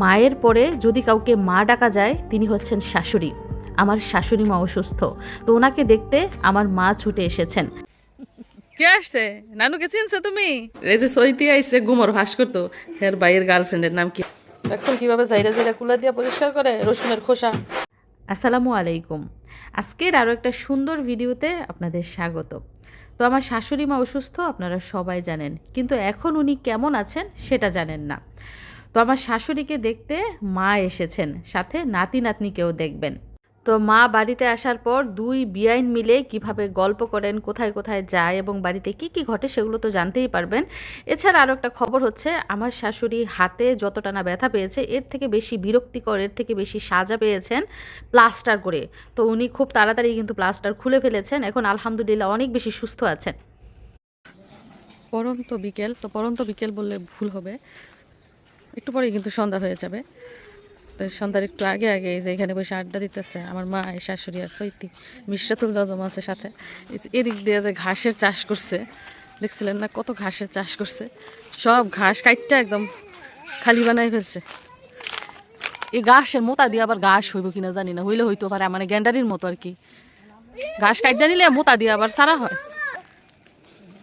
মায়ের পরে যদি কাউকে মা ডাকা যায় তিনি হচ্ছেন শাশুড়ি। আমার শাশুড়ি মা অসুস্থ। তো ওনাকে দেখতে আমার মা ছুটে এসেছেন। কে আসছে? নানুকে চিনছো তুমি? এই যে সৈতি আইছে গুমর ভাস করতো হের ভাইয়ের গার্লফ্রেন্ডের নাম কি? দেখছেন কীভাবে জাইরা জাইরা কুলা দিয়া পরিষ্কার করে? রসুনের খোসা। আসসালামু আলাইকুম। আজকের আরও একটা সুন্দর ভিডিওতে আপনাদের স্বাগত। তো আমার শাশুড়ি মা অসুস্থ আপনারা সবাই জানেন। কিন্তু এখন উনি কেমন আছেন সেটা জানেন না। তো আমার শাশুড়িকে দেখতে মা এসেছেন, সাথে নাতি নাতনিকেও দেখবেন। তো মা বাড়িতে আসার পর দুই বিআইন মিলে কীভাবে গল্প করেন, কোথায় কোথায় যায় এবং বাড়িতে কি কি ঘটে সেগুলো তো জানতেই পারবেন। এছাড়া আরও একটা খবর হচ্ছে, আমার শাশুড়ি হাতে যতটা না ব্যথা পেয়েছে, এর থেকে বেশি বিরক্তিকর, এর থেকে বেশি সাজা পেয়েছেন প্লাস্টার করে। তো উনি খুব তাড়াতাড়ি কিন্তু প্লাস্টার খুলে ফেলেছেন, এখন আলহামদুলিল্লাহ অনেক বেশি সুস্থ আছেন। পরন্ত বিকেল, তো পরন্ত বিকেল বললে ভুল হবে। একটু পরেই কিন্তু সন্ধ্যা হয়ে যাবে। তো সন্ধ্যার একটু আগে আগে এই যে এখানে বসে আড্ডা দিতেছে আমার মা, এই শাশুড়ি আর সৈতি মিশ্রাতুল জজম আছে সাথে। এদিক দিয়ে যে ঘাসের চাষ করছে, দেখছিলেন না কত ঘাসের চাষ করছে? সব ঘাস কাটটা একদম খালি বানাই ফেলছে। এই ঘাসের মোতা দিয়ে আবার ঘাস হইব কিনা জানি না, হইলে হইতে পারে মানে গ্যান্ডারির মতো আর কি। ঘাস কাটটা নিলে মোতা দিয়ে আবার সারা হয়।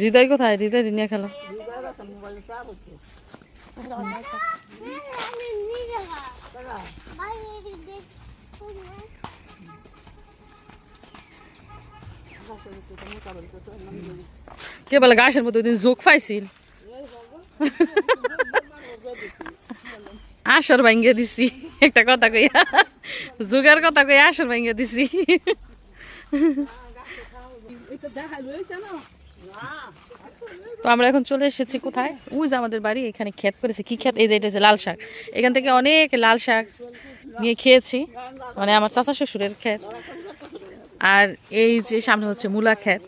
হৃদয় কোথায়? হৃদয় নিয়ে খেলো। কে বলে গাছের মধ্যে দিন জোক পাইছিল? আসর ভাঙ্গে দিছি। একটা কথা কইয়া। যুগের কথা কইয়া আসর ভাঙ্গে দিছি। তো আমরা এখন চলে এসেছি কোথায়? ওই যে আমাদের বাড়ি, এখানে ক্ষেত করেছি। কি ক্ষেত এই যে, এটা হচ্ছে লাল শাক। এখান থেকে অনেক লাল শাক নিয়ে খেয়েছি। মানে আমার চাচা শ্বশুরের ক্ষেত আর এই যে সামনে হচ্ছে মূলা ক্ষেত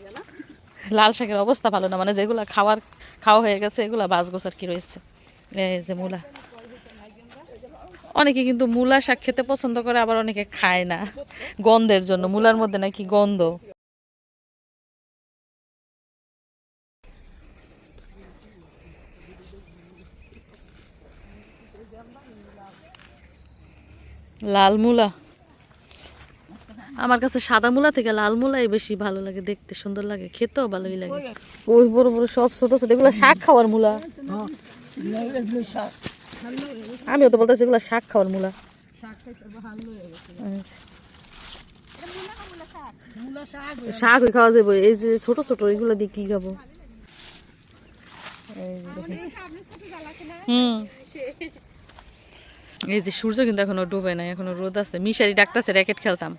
লাল শাকের অবস্থা ভালো না। মানে যেগুলো খাওয়ার, খাওয়া হয়ে গেছে, এগুলো বাস গোছ আর কি রয়েছে। এই যে মূলা। অনেকে কিন্তু মূলা শাক খেতে পছন্দ করে, আবার অনেকে খায় না। গন্ধের জন্য। মূলার মধ্যে নাকি গন্ধ। লাল মূলা। আমার কাছে সাদা মূলা থেকে লাল মূলাই বেশি ভালো লাগে দেখতে সুন্দর লাগে খেতেও ভালোই লাগে। ওই বড় বড় সব ছোট ছোট এগুলো শাক খাওয়ার মূলা। আমিও তো বলতেছি এগুলো শাক খাওয়ার মূলা। শাক খাওয়া যাবে এই যে ছোট ছোট এগুলো দিয়ে কি খাব? হুম। এই যে সূর্য কিন্তু এখনও ডুবে নাই, এখনও রোদ আছে। মিশারি ডাকতেছে র্যাকেট খেলতাম।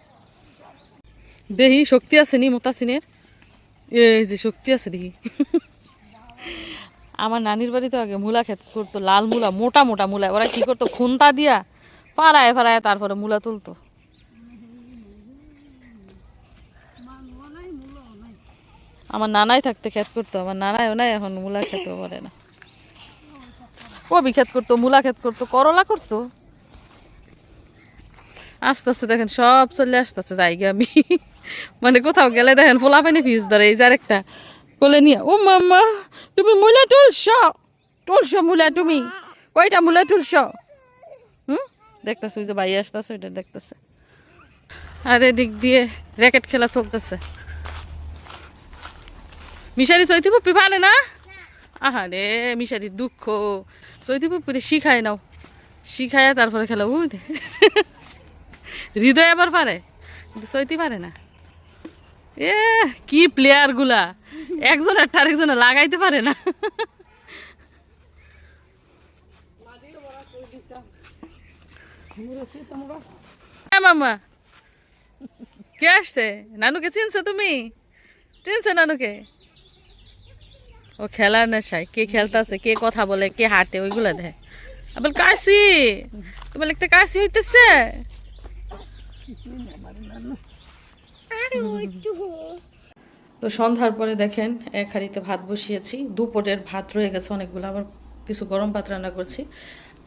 দেহি শক্তি আছে নি মোতাসিনের? এই যে শক্তি আছে দেখি। আমার নানির বাড়িতে আগে মূলা খেত করতো, লাল মূলা, মোটা মোটা মূলা। ওরা কি করতো, খুন্তা দিয়া পাড়ায় পাড়ায় তারপরে মূলা তুলতো। আমার নানাই থাকতে খেত করতো, আমার নানাইও নাই, এখন মূলা খেতেও পারে না। কবি ক্ষেত করতো, মূলা ক্ষেত করতো, করলা করতো। আস্তে আস্তে দেখেন, সব চলে আসতেছে জায়গা আমি। মানে কোথাও গেলে দেখেন, ফোলা পানি ফিস ধরে, এই যে আরেকটা। কোলে নিয়ে, ও মাম্মা, তুমি মূলা তুলছ? তুলছ মূলা তুমি? কয়টা মূলা তুলছ? হুম? দেখতেছে, ওই যে ভাই আসতেছে, ওইটা দেখতেছে। আর এদিক দিয়ে র্যাকেট খেলা চলতেছে। মিশারি চৈতি পুপি পারে না? আহারে, মিশারির দুঃখ। চৈতি পুপিরে শিখায় নাও। শিখায় তারপরে খেলা দে। হৃদয় আবার পারে, কিন্তু চৈতি পারে না। এ, কি প্লেয়ারগুলা। একজনের তার একজনে লাগাইতে পারে না। মামা। কে আসছে? নানুকে চিনছো তুমি? চিনছো নানুকে? ও খেলার নেশায়, কে খেলতেছে, কে কথা বলে, কে হাঁটে, ওইগুলো দেয়। আবার কাশি তোমার একটা কাশি হইতেছে? তো সন্ধ্যার পরে দেখেন, এক হাঁড়িতে ভাত বসিয়েছি দুপুরের ভাত রয়ে গেছে অনেকগুলো, আবার কিছু গরম ভাত রান্না করছি।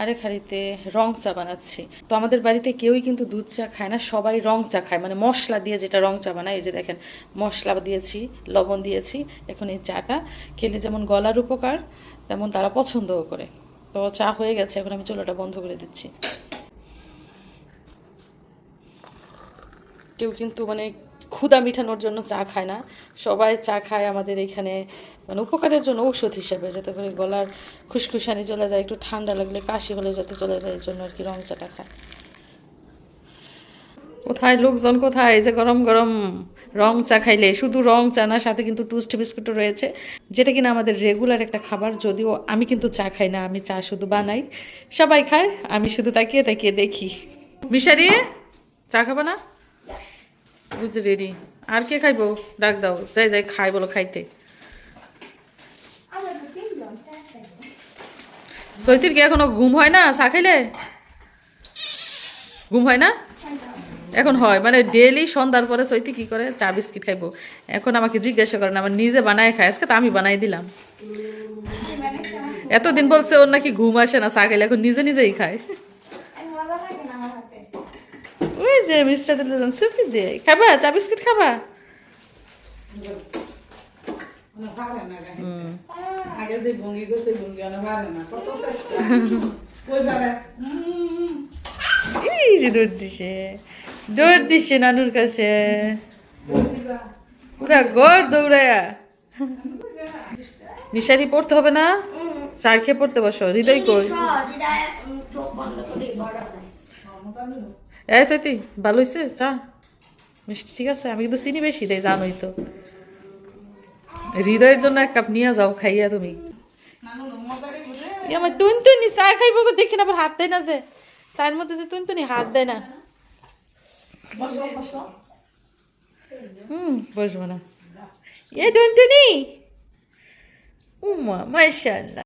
আরেক হাঁড়িতে রং চা বানাচ্ছি। তো আমাদের বাড়িতে কেউই কিন্তু দুধ চা খায় না, সবাই রং চা খায়। মানে মশলা দিয়ে যেটা রং চা বানায়, এই যে দেখেন, মশলা দিয়েছি, লবণ দিয়েছি, এখন এই চাটা খেলে যেমন গলার উপকার, তেমন তারা পছন্দও করে। তো চা হয়ে গেছে, এখন আমি চুলাটা বন্ধ করে দিচ্ছি। কেউ কিন্তু মানে ক্ষুদা মিঠানোর জন্য চা খায় না। সবাই চা খায় আমাদের এখানে মানে উপকারের জন্য ঔষধ হিসেবে, যাতে করে গলার খুসখুসানি চলে যায়, একটু ঠান্ডা লাগলে কাশি হলে যাতে চলে যায়, এই জন্য আর কি রং চাটা খায়। কোথায় লোকজন কোথায়? যে গরম গরম রং চা খাইলে, শুধু রং চা না, সাথে কিন্তু টুস্ট বিস্কুটও রয়েছে, যেটা কিনা আমাদের রেগুলার একটা খাবার, যদিও আমি কিন্তু চা খাই না, আমি চা শুধু বানাই। সবাই খায়, আমি শুধু তাকিয়ে তাকিয়ে দেখি। মিশারি, চা খাবা না? বুঝে রেডি আর কে খাইবো? ডাক দাও যাই যাই খাই বলো খাইতে। সৈতির কি এখনও ঘুম হয় না? চা খাইলে? ঘুম হয় না? এখন হয় মানে ডেলি সন্ধ্যার পরে সৈতি কি করে? চা বিস্কিট খাইবো। এখন আমাকে জিজ্ঞাসা করেন আমার নিজে বানায় খায়। আজকে তো আমি বানাই দিলাম। এতদিন বলছে ওর নাকি ঘুম আসে না চা খাইলে। এখন নিজে নিজেই খায়। যে মিস্টার দিলেন সুপি দিয়ে খাবা? চা বিস্কিট খাবা? আগে যে ভঙ্গি করছে ভঙ্গি অনেক ভালো না। কত চেষ্টা। ওই ভাবে এই যে দৌড় দিছে। দৌড় দিছে নানুর কাছে। পুরা ঘর দৌড়ায়া। নিশারি পড়তে হবে না? চার খেয়ে পড়তে বসো। হৃদয় কই? এই সেতি ভালো হয়েছে চা। মিষ্টি ঠিক আছে আমি কিন্তু চিনি বেশি দেয় জানোই তো হৃদয়ের জন্য এক কাপ নিয়ে যাও খাইয়া তুমি। আমার তুন তুনি চা খাইব দেখি না আবার হাত দেয় না যে। চায়ের মধ্যে যে তুন তুনি হাত দেয় না। হুম বসবো না। এ তুনি উমা মাশাল্লাহ